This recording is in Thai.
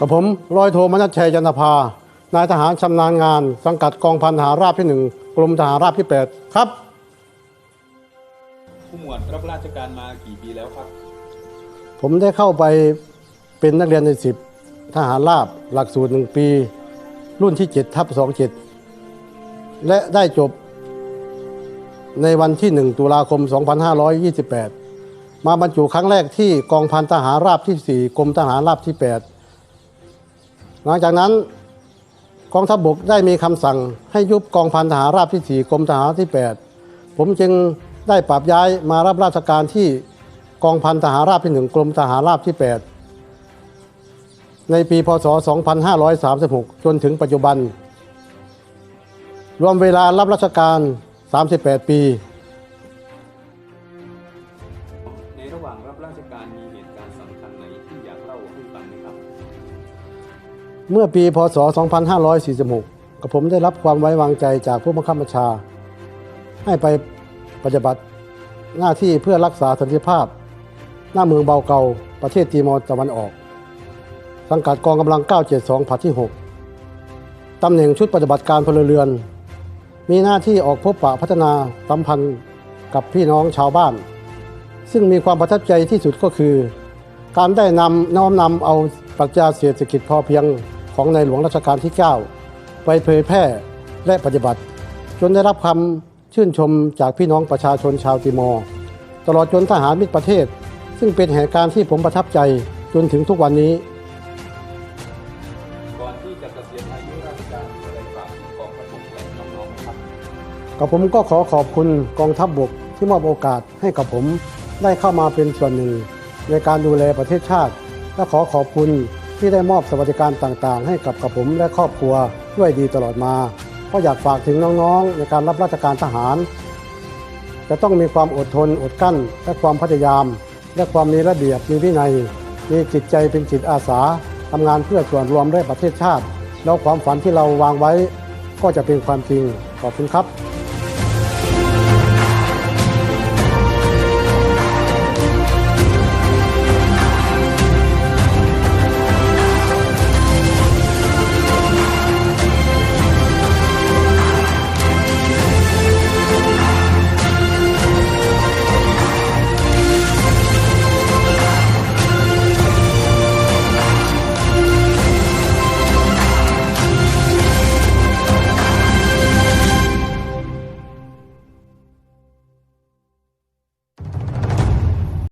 กับผมร้อยโทมนัชชัยจันทภา นายทหารชำนาญงาน สังกัดกองพันทหารราบที่หนึ่งกรมทหารราบที่8ครับ ผู้หมวดรับราชการมากี่ปีแล้วครับ ผมได้เข้าไปเป็นนักเรียนในสิบทหารราบหลักสูตรหนึ่งปี รุ่นที่7ทับ27และได้จบในวันที่ 1 ตุลาคม 2528 มาบรรจุครั้งแรกที่กองพันทหารราบที่ 4 กรมทหารราบที่ 8 หลังจากนั้นกองทัพบกได้มีคำสั่งให้ยุบกองพันทหารราบที่ 4กรมทหารที่ 8 ผมจึงได้ปรับย้ายมารับราชการที่กองพันทหารราบที่ 1 กรมทหารราบที่ 8 ในปีพศ 2536 จนถึงปัจจุบัน รวมเวลารับราชการ 38 ปีในระหว่างรับราชการมีเหตุการณ์สำคัญไหนที่อยากเล่าให้ฟังไหมครับ เมื่อปีพศ 2546 กับผมได้รับความไว้วางใจจากผู้บังคับบัญชา ให้ไปปฏิบัติหน้าที่เพื่อรักษาสันติภาพ หน้าเมืองเบาเกาประเทศตีมอร์ตะวันออก สังกัดกองกำลัง 972 ผัดที่ 6 ตำแหน่งชุดปฏิบัติการพลเรือน มีหน้าที่ออกพบปะพัฒนาสัมพันธ์กับพี่น้องชาวบ้าน ซึ่งมีความประทับใจที่สุดก็คือ การได้นำน้อมนำเอาปรัชญาเศรษฐกิจพอเพียง ของในหลวงรัชกาลที่ 9 ไปเผยแพร่และปฏิบัติ จนได้รับคำชื่นชมจากพี่น้องประชาชนชาวติมอร์ตลอดจนทหารมิตรประเทศ ซึ่งเป็นเหตุการณ์ที่ผมประทับใจจนถึงทุกวันนี้ก่อนที่จะเกษียณอายุราชการมีอะไรฝากถึงกองทัพบกและน้องๆไหมครับกับผมก็ขอขอบคุณกองทัพบบกที่มอบโอกาสให้กับผมได้เข้ามาเป็นส่วนหนึ่ง ในการดูแลประเทศชาติ และขอขอบคุณ ที่ได้มอบสวัสดิการต่างๆ ให้กับกับผมและครอบครัวด้วยดีตลอดมา ก็อยากฝากถึงน้องๆ ในการรับราชการทหาร จะต้องมีความอดทนอดกลั้น และความพยายาม และความมีระเบียบมีวินัย มีจิตใจเป็นจิตอาสาทำงานเพื่อส่วนรวมและประเทศชาติ แล้วความฝันที่เราวางไว้ ก็จะเป็นความจริงขอบคุณครับ